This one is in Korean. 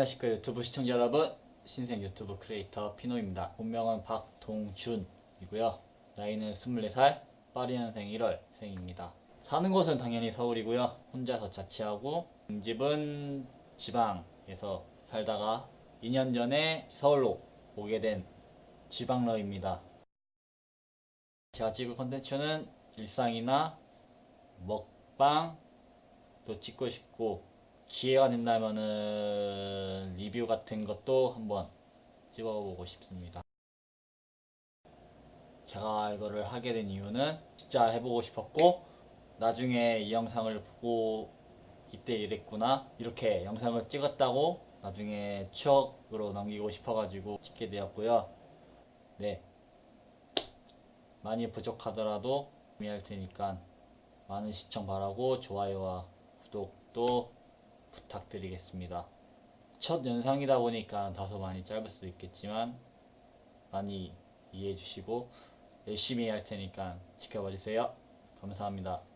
안녕하십니까 유튜브 시청자 여러분. 신생 유튜브 크리에이터 피노입니다. 본명은 박동준이고요. 나이는 24살 파리년생 1월 생입니다. 사는 곳은 당연히 서울이고요. 혼자서 자취하고 집은 지방에서 살다가 2년 전에 서울로 오게 된 지방러입니다. 제가 찍을 컨텐츠는 일상이나 먹방도 찍고 싶고 기회가 된다면은 리뷰 같은 것도 한번 찍어보고 싶습니다. 제가 이거를 하게 된 이유는 진짜 해보고 싶었고 나중에 이 영상을 보고 이때 이랬구나 이렇게 영상을 찍었다고 나중에 추억으로 남기고 싶어가지고 찍게 되었고요. 네. 많이 부족하더라도 준비할 테니까 많은 시청 바라고 좋아요와 구독도 부탁드리겠습니다. 첫 영상이다 보니까 다소 많이 짧을 수도 있겠지만 많이 이해해 주시고 열심히 할 테니까 지켜봐 주세요. 감사합니다.